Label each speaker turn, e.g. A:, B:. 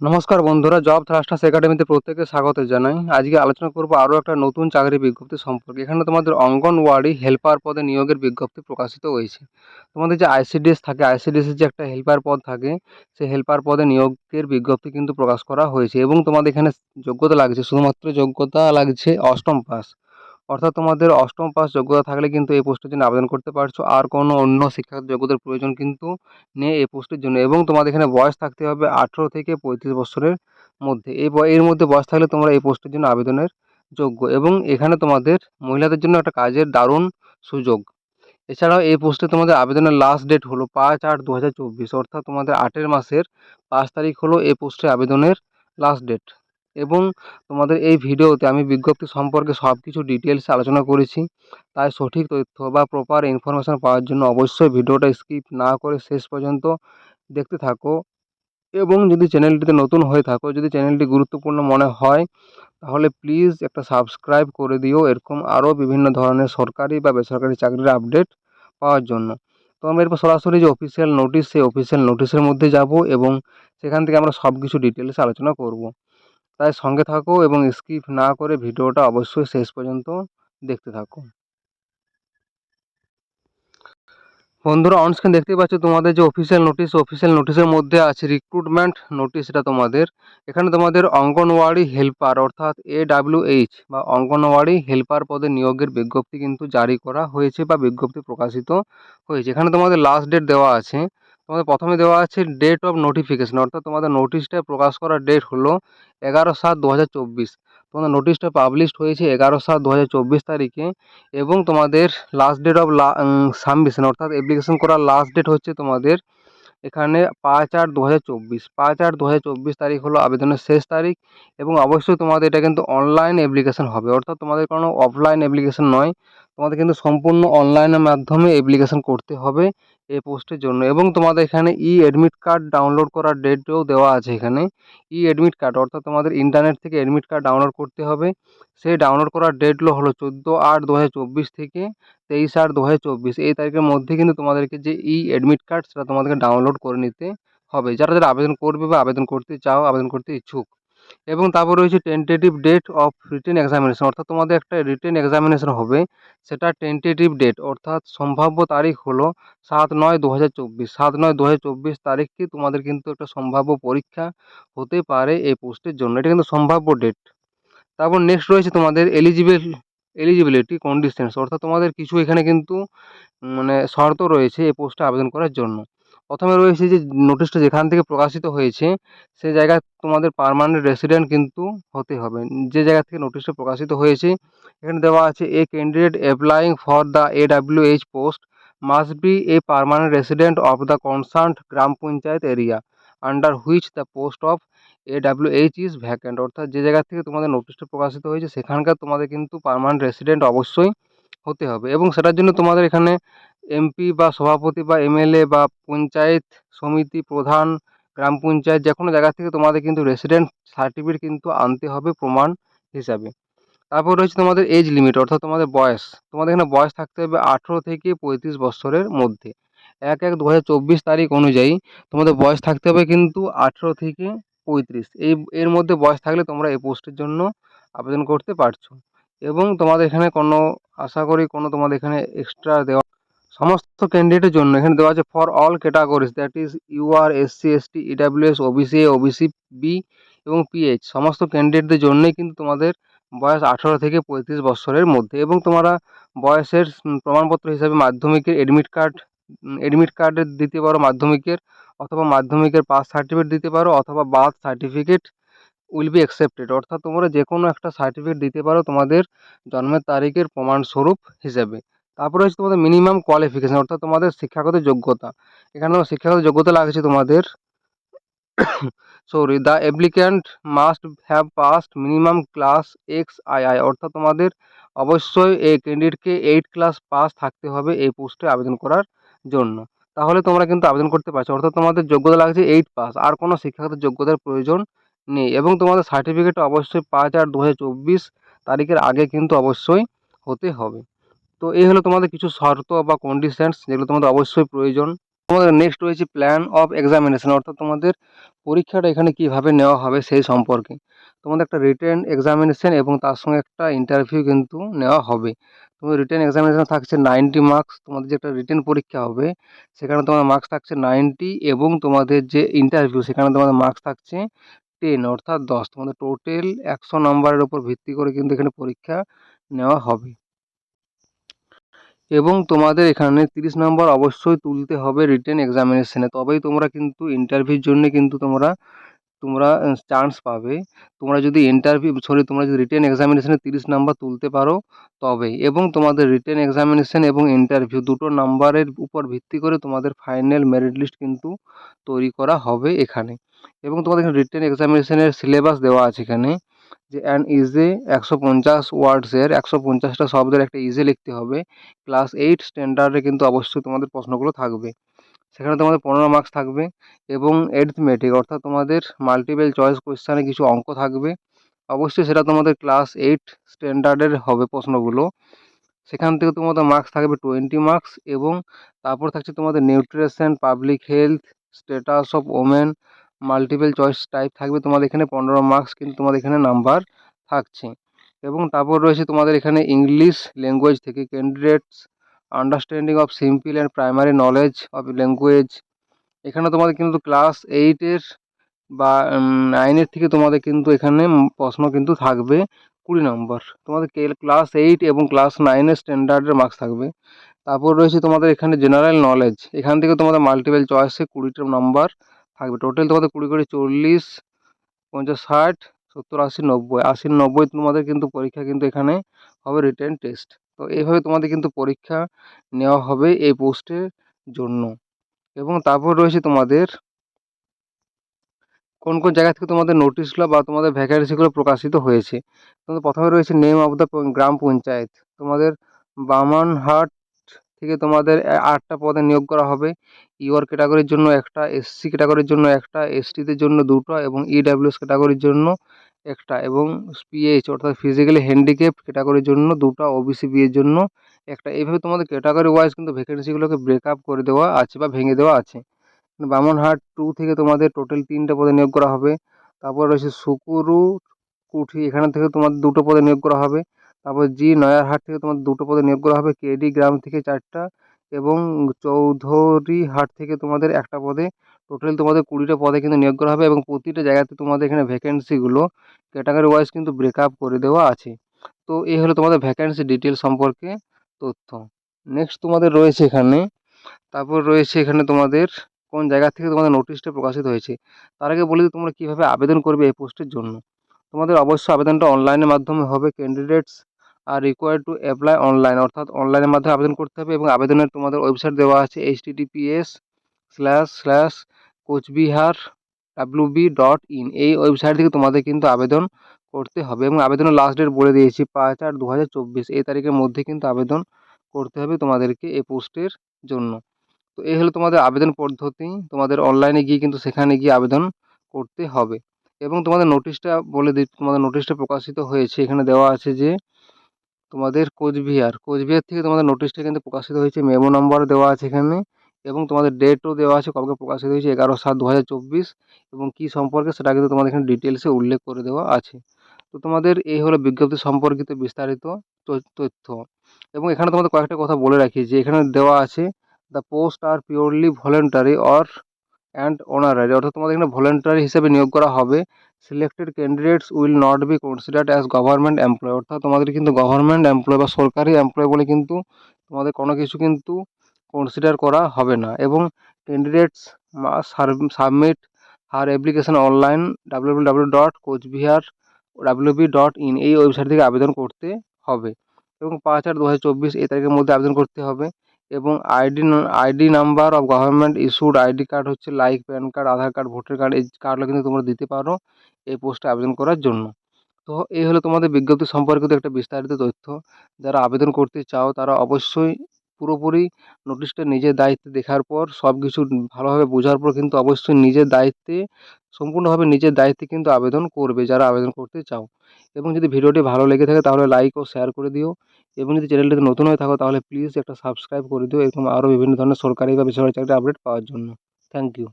A: নমস্কার বন্ধুরা, job thrusters একাডেমিতে প্রত্যেকে স্বাগত জানাই। আজকে আলোচনা করব আরও একটা নতুন চাকরি বিজ্ঞপ্তি সম্পর্কে। এখানে তোমাদের অঙ্গনওয়াড়ি হেল্পার পদে নিয়োগের বিজ্ঞপ্তি প্রকাশিত হয়েছে। তোমাদের যে আইসিডিএস থাকে আইসিডিএসের যে একটা হেল্পার পদ থাকে সেই হেল্পার পদে নিয়োগের বিজ্ঞপ্তি কিন্তু প্রকাশ করা হয়েছে এবং তোমাদের এখানে যোগ্যতা লাগছে, শুধুমাত্র যোগ্যতা লাগছে অষ্টম পাস। অর্থাৎ তোমাদের অষ্টম পাস যোগ্যতা থাকলে কিন্তু এই পোস্টের জন্য আবেদন করতে পারছ। আর কোনো অন্য শিক্ষাগত যোগ্যতার প্রয়োজন কিন্তু নেই এই পোস্টের জন্য এবং তোমাদের এখানে বয়স থাকতে হবে আঠেরো থেকে পঁয়ত্রিশ বছরের মধ্যে। এই এর মধ্যে বয়স থাকলে তোমরা এই পোস্টের জন্য আবেদনের যোগ্য এবং এখানে তোমাদের মহিলাদের জন্য একটা কাজের দারুণ সুযোগ। এছাড়াও এই পোস্টে তোমাদের আবেদনের লাস্ট ডেট হলো পাঁচ আট দু অর্থাৎ তোমাদের আটের মাসের পাঁচ তারিখ হলো এই পোস্টে আবেদনের লাস্ট ডেট এবং তোমাদের এই ভিডিওতে আমি বিজ্ঞপ্তি সম্পর্কে সব কিছু ডিটেলসে আলোচনা করেছি। তাই সঠিক তথ্য বা প্রপার ইনফরমেশান পাওয়ার জন্য অবশ্যই ভিডিওটা স্কিপ না করে শেষ পর্যন্ত দেখতে থাকো। এবং যদি চ্যানেলটিতে নতুন হয়ে থাকো, যদি চ্যানেলটি গুরুত্বপূর্ণ মনে হয়, তাহলে প্লিজ একটা সাবস্ক্রাইব করে দিও। এরকম আরও বিভিন্ন ধরনের সরকারি বা বেসরকারি চাকরির আপডেট পাওয়ার জন্য। তো আমরা এরপর সরাসরি যে অফিসিয়াল নোটিশ সেই অফিসিয়াল নোটিশের মধ্যে যাব এবং সেখান থেকে আমরা সব কিছু ডিটেলসে আলোচনা করব। তাই সঙ্গে থাকো এবং স্কিপ না করে ভিডিওটা অবশ্যই শেষ পর্যন্ত দেখতে থাকো। বন্ধুরা অনস্ক্রিন দেখতেই পাচ্ছ তোমাদের যে অফিসিয়াল নোটিশ অফিসিয়াল নোটিশের মধ্যে আছে রিক্রুটমেন্ট নোটিশ এটা তোমাদের। এখানে তোমাদের অঙ্গনওয়াড়ি হেল্পার অর্থাৎ এ এইচ বা অঙ্গনওয়াড়ি হেল্পার পদে নিয়োগের বিজ্ঞপ্তি কিন্তু জারি করা হয়েছে বা বিজ্ঞপ্তি প্রকাশিত হয়েছে। এখানে তোমাদের লাস্ট ডেট দেওয়া আছে। তোমাদের প্রথমে দেওয়া আছে ডেট অফ নোটিফিকেশন অর্থাৎ তোমাদের নোটিশটা প্রকাশ করার ডেট হলো এগারো সাত দু হাজার চব্বিশ। তোমাদের নোটিশটা পাবলিশড হয়েছে এগারো সাত দু হাজার চব্বিশ তারিখে এবং তোমাদের লাস্ট ডেট অফ সাবমিশন অর্থাৎ অ্যাপ্লিকেশন করার লাস্ট ডেট হচ্ছে তোমাদের এখানে পাঁচ আট দু হাজার চব্বিশ। পাঁচ আট দু হাজার চব্বিশ তারিখ হলো আবেদনের শেষ তারিখ এবং অবশ্যই তোমাদের এটা কিন্তু অনলাইন অ্যাপ্লিকেশন হবে, অর্থাৎ তোমাদের কোনো অফলাইন অ্যাপ্লিকেশন নয়। তোমাদের কিন্তু সম্পূর্ণ অনলাইনের মাধ্যমে অ্যাপ্লিকেশন করতে হবে এই পোস্টের জন্য। এবং তোমাদের এখানে ই অ্যাডমিট কার্ড ডাউনলোড করার ডেটও দেওয়া আছে এখানে। ই অ্যাডমিট কার্ড অর্থাৎ তোমাদের ইন্টারনেট থেকে অ্যাডমিট কার্ড ডাউনলোড করতে হবে। সেই ডাউনলোড করার ডেটগুলো হলো চোদ্দ আট দু থেকে তেইশ আট দু এই তারিখের মধ্যে কিন্তু তোমাদেরকে যে ই অ্যাডমিট কার্ড সেটা তোমাদেরকে ডাউনলোড করে নিতে হবে। যারা যারা আবেদন করবে বা আবেদন করতে চাও, আবেদন করতে ইচ্ছুক এবং তারপর রয়েছে tentative date of written examination অর্থাৎ তোমাদের একটা রিটেন এক্সামিনেশন হবে, সেটা টেন্টেটিভ ডেট অর্থাৎ সম্ভাব্য তারিখ হলো সাত নয় দু হাজার চব্বিশ। সাত নয় দু হাজার চব্বিশ তারিখকে তোমাদের কিন্তু একটা সম্ভাব্য পরীক্ষা হতে পারে এই পোস্টের জন্য। এটা কিন্তু সম্ভাব্য ডেট তারপর নেক্সট রয়েছে তোমাদের এলিজিবেল এলিজিবিলিটি কন্ডিশনস অর্থাৎ তোমাদের কিছু এখানে কিন্তু মানে শর্ত রয়েছে এই পোস্টে আবেদন করার জন্য। প্রথমে রয়েছে যে নোটিশটা যেখান থেকে প্রকাশিত হয়েছে সে জায়গায় তোমাদের পার্মানেন্ট রেসিডেন্ট কিন্তু হতে হবে। যে জায়গা থেকে নোটিশটা প্রকাশিত হয়েছে, এখানে দেওয়া আছে a candidate applying for the A W H post must be a permanent resident of the concern gram panchayat area under which the post of A W H is vacant অর্থাৎ যে জায়গা থেকে তোমাদের নোটিশটা প্রকাশিত হয়েছে, সেখানকার তোমাদের কিন্তু পার্মানেন্ট রেসিডেন্ট অবশ্যই হতে হবে। এবং সেটার জন্য তোমাদের এখানে এমপি বা সভাপতি বা এমএলএ বা পঞ্চায়েত সমিতি প্রধান, গ্রাম পঞ্চায়েত যে কোনো জায়গা থেকে তোমাদের কিন্তু রেসিডেন্ট সার্টিফিকেট কিন্তু আনতে হবে প্রমাণ হিসাবে। তারপর রয়েছে তোমাদের এজ লিমিট অর্থাৎ তোমাদের বয়স। তোমাদের এখানে বয়স থাকতে হবে আঠেরো থেকে পঁয়ত্রিশ বছরের মধ্যে। এক এক দু তারিখ অনুযায়ী তোমাদের বয়স থাকতে হবে কিন্তু আঠেরো থেকে পঁয়ত্রিশ। এই, এর মধ্যে বয়স থাকলে তোমরা এই পোস্টের জন্য আবেদন করতে পারছ। এবং তোমাদের এখানে কোনো, আশা করি কোনো তোমাদের এখানে এক্সট্রা দেওয়া সমস্ত ক্যান্ডিডেটের জন্য এখানে দেওয়া আছে for all categories that is U UR SC ST EWS OBC OBC B এবং পিএইচ সমস্ত ক্যান্ডিডেটদের জন্যই কিন্তু তোমাদের বয়স আঠারো থেকে পঁয়ত্রিশ বছরের মধ্যে এবং তোমরা বয়সের প্রমাণপত্র হিসাবে মাধ্যমিকের এডমিট কার্ড এডমিট কার্ড দিতে পারো, মাধ্যমিকের অথবা মাধ্যমিকের পাস সার্টিফিকেট দিতে পারো অথবা birth certificate will be accepted অর্থাৎ তোমরা যে কোনো একটা সার্টিফিকেট দিতে পারো তোমাদের জন্মের তারিখের প্রমাণস্বরূপ হিসেবে। তারপরে হচ্ছে তোমাদের মিনিমাম কোয়ালিফিকেশান অর্থাৎ তোমাদের শিক্ষাগত যোগ্যতা। এখানে তোমার শিক্ষাগত যোগ্যতা লাগছে তোমাদের sorry the applicant must have passed minimum class X I I অর্থাৎ তোমাদের অবশ্যই এই ক্যান্ডিডেটকে এইট ক্লাস পাস থাকতে হবে এই পোস্টে আবেদন করার জন্য। তাহলে তোমরা কিন্তু আবেদন করতে পারছ, অর্থাৎ তোমাদের যোগ্যতা লাগছে এইট পাস আর কোনো শিক্ষাগত যোগ্যতার প্রয়োজন নেই। এবং তোমাদের সার্টিফিকেট অবশ্যই পাঁচ আট দু তারিখের আগে কিন্তু অবশ্যই হতে হবে। তো এই হলো তোমাদের কিছু শর্ত বা কন্ডিশনস যেগুলো তোমাদের অবশ্যই প্রয়োজন। তোমাদের নেক্সট রয়েছে প্ল্যান অফ এক্সামিনেশন অর্থাৎ তোমাদের পরীক্ষাটা এখানে কীভাবে নেওয়া হবে সেই সম্পর্কে। তোমাদের একটা রিটার্ন এক্সামিনেশন এবং তার সঙ্গে একটা ইন্টারভিউ কিন্তু নেওয়া হবে। তোমাদের রিটার্ন এক্সামিনেশন থাকছে নাইনটি মার্কস তোমাদের যে একটা রিটেন পরীক্ষা হবে, সেখানে তোমাদের মার্কস থাকছে নাইনটি এবং তোমাদের যে ইন্টারভিউ সেখানে তোমাদের মার্কস থাকছে টেন অর্থাৎ দশ। তোমাদের টোটাল একশো নম্বরের উপর ভিত্তি করে কিন্তু এখানে পরীক্ষা নেওয়া হবে। এবং তোমাদের এখানে তিরিশ নম্বর অবশ্যই তুলতে হবে রিটেন এক্সামিনেশনে তবেই তোমরা কিন্তু ইন্টারভিউর জন্য কিন্তু তোমরা তোমরা চান্স পাবে। তোমরা যদি ইন্টারভিউ সরি তোমরা যদি রিটেন এক্সামিনেশনে তিরিশ নাম্বার তুলতে পারো, তবেই। এবং তোমাদের রিটেন এক্সামিনেশন এবং ইন্টারভিউ দুটো নাম্বারের উপর ভিত্তি করে তোমাদের ফাইনাল মেরিট লিস্ট কিন্তু তৈরি করা হবে এখানে। এবং তোমাদের এখানে রিটেন এক্সামিনেশনের সিলেবাস দেওয়া আছে এখানে। যে অ্যান ইজে একশো পঞ্চাশ ওয়ার্ডসের একশো পঞ্চাশটা শব্দের একটা ইজে লিখতে হবে। ক্লাস এইট স্ট্যান্ডার্ডে কিন্তু অবশ্যই তোমাদের প্রশ্নগুলো থাকবে। সেখানে তোমাদের পনেরো মার্কস থাকবে এবং এরিথমেটিক অর্থাৎ তোমাদের মাল্টিপল চয়েস কোয়েশ্চানে কিছু অঙ্ক থাকবে। অবশ্যই সেটা তোমাদের ক্লাস এইট স্ট্যান্ডার্ডের হবে প্রশ্নগুলো। সেখান থেকে তোমাদের মার্কস থাকবে টোয়েন্টি মার্কস এবং তারপর থাকছে তোমাদের nutrition public health status of women multiple choice type থাকবে। তোমাদের এখানে পনেরো মার্কস কিন্তু তোমাদের এখানে নাম্বার থাকছে। এবং তারপর রয়েছে তোমাদের এখানে ইংলিশ ল্যাঙ্গুয়েজ থেকে candidates understanding of simple and primary knowledge of language এখানে তোমাদের কিন্তু ক্লাস এইটের বা নাইনের থেকে তোমাদের কিন্তু এখানে প্রশ্ন কিন্তু থাকবে কুড়ি নম্বর তোমাদের ক্লাস এইট এবং ক্লাস নাইনের স্ট্যান্ডার্ডের মার্কস থাকবে। তারপর রয়েছে তোমাদের এখানে জেনারেল নলেজ এখান থেকে তোমাদের মাল্টিপল চয়েসে কুড়িটা নাম্বার থাকবে। টোটাল তোমাদের কুড়ি কুড়ি, চল্লিশ, পঞ্চাশ, ষাট, সত্তর, আশি, নব্বই। আশি, নব্বই তোমাদের কিন্তু পরীক্ষা কিন্তু এখানে হবে রিটেন টেস্ট তো এইভাবে তোমাদের কিন্তু পরীক্ষা নেওয়া হবে এই পোস্টের জন্য। এবং তারপর রয়েছে তোমাদের কোন কোন জায়গা থেকে তোমাদের নোটিশগুলো বা তোমাদের ভ্যাকান্সিগুলো প্রকাশিত হয়েছে। তোমাদের প্রথমে রয়েছে name of the gram panchayat. তোমাদের বামনহাট থেকে তোমাদের আটটা পদে নিয়োগ করা হবে। ইওর ক্যাটাগরির জন্য একটা এসসি ক্যাটাগরির জন্য একটা এসটিদের জন্য দুটো এবং ইডাব্লিউএস ক্যাটাগরির জন্য একটা এবং পিএইচ অর্থাৎ ফিজিক্যালি হ্যান্ডিক্যাপ ক্যাটাগরির জন্য দুটো ওবিসি বিয়ের জন্য একটা। এইভাবে তোমাদের ক্যাটাগরি ওয়াইজ কিন্তু ভ্যাকেন্সিগুলোকে ব্রেকআপ করে দেওয়া আছে বা ভেঙে দেওয়া আছে। বামনহাট টু থেকে তোমাদের টোটাল তিনটে পদে নিয়োগ করা হবে। তারপর রয়েছে সুকুরু কুঠি, এখানে থেকে তোমাদের দুটো পদে নিয়োগ করা হবে। তারপর জি নয়ারহাট থেকে তোমাদের দুটো পদে নিয়োগ করা হবে, কেডি গ্রাম থেকে চারটা এবং চৌধুরীহাট থেকে তোমাদের একটা পদে। টোটাল তোমাদের কুড়িটা পদে কিন্তু নিয়োগ করা হবে এবং প্রতিটা জায়গাতে তোমাদের এখানে ভ্যাকেন্সিগুলো ক্যাটাগরি ওয়াইজ কিন্তু ব্রেকআপ করে দেওয়া আছে। তো এই হলো তোমাদের ভ্যাকেন্সি ডিটেল সম্পর্কে তথ্য। নেক্সট তোমাদের রয়েছে এখানে, তারপর রয়েছে এখানে তোমাদের কোন জায়গা থেকে তোমাদের নোটিশটা প্রকাশিত হয়েছে। তার আগে বলে তোমরা কীভাবে আবেদন করবে এই পোস্টের জন্য। তোমাদের অবশ্যই আবেদনটা অনলাইনের মাধ্যমে হবে candidates are required to apply online অর্থাৎ অনলাইনের মাধ্যমে আবেদন করতে হবে এবং আবেদনের তোমাদের ওয়েবসাইট দেওয়া আছে H TTPS slash slash Coochbehar WB dot in এই ওয়েবসাইট থেকে তোমাদের কিন্তু আবেদন করতে হবে এবং আবেদনের লাস্ট ডেট বলে দিয়েছি পাঁচ আট দু এই তারিখের মধ্যে কিন্তু আবেদন করতে হবে তোমাদেরকে এই পোস্টের জন্য। তো এই হলো তোমাদের আবেদন পদ্ধতি। তোমাদের অনলাইনে গিয়ে কিন্তু সেখানে গিয়ে আবেদন করতে হবে। এবং তোমাদের নোটিশটা বলে দিই, তোমাদের নোটিশটা প্রকাশিত হয়েছে। এখানে দেওয়া আছে যে তোমাদের কোচবিহার। কোচবিহার থেকে তোমাদের নোটিশটা কিন্তু প্রকাশিত হয়েছে মেমো নম্বর দেওয়া আছে এখানে এবং তোমাদের ডেটও দেওয়া আছে কবে প্রকাশিত হয়েছে, এগারো সাত দু এবং কী সম্পর্কে সেটা কিন্তু তোমাদের এখানে ডিটেলসে উল্লেখ করে দেওয়া আছে। তো তোমাদের এই হলো বিজ্ঞপ্তি সম্পর্কিত বিস্তারিত তথ্য। এবং এখানে তোমাদের কয়েকটা কথা বলে রাখি, যে এখানে দেওয়া আছে the post are purely voluntary or and honorary অর্থাৎ তোমাদের এখানে ভলেন্টারি হিসেবে নিয়োগ করা হবে। Selected candidates will not be considered as government employ অর্থাৎ তোমাদের কিন্তু গভর্নমেন্ট এমপ্লয় বা সরকারি এমপ্লয় বলে কিন্তু তোমাদের কোনো কিছু কিন্তু কনসিডার করা হবে না। এবং candidates submit her application online W W dot Coochbehar WB dot in এই ওয়েবসাইট থেকে আবেদন করতে হবে। এবং পাঁচ আট দু হাজার চব্বিশ এই তারিখের মধ্যে আবেদন করতে হবে। এবং ID ID number of government issued ID card হচ্ছে like PAN card Aadhaar card voter card এই কার্ডগুলো কিন্তু তোমরা দিতে পারো এই পোস্টে আবেদন করার জন্য। তো এই হলো তোমাদের বিজ্ঞপ্তি সম্পর্কিত একটা বিস্তারিত তথ্য। যারা আবেদন করতে চাও তারা অবশ্যই পুরোপুরি নোটিশটা নিজের দায়িত্বে দেখার পর সব কিছু ভালোভাবে বোঝার পর কিন্তু অবশ্যই নিজের দায়িত্বে, সম্পূর্ণভাবে নিজের দায়িত্বে কিন্তু আবেদন করবে যারা আবেদন করতে চাও। এবং যদি ভিডিওটি ভালো লেগে থাকে তাহলে লাইক ও শেয়ার করে দিও। এবং যদি চ্যানেলটিতে নতুন হয়ে থাকো, তাহলে প্লিজ একটা সাবস্ক্রাইব করে দিও এরকম আরও বিভিন্ন ধরনের সরকারি বা বেসরকারি চাকরির আপডেট পাওয়ার জন্য। Thank you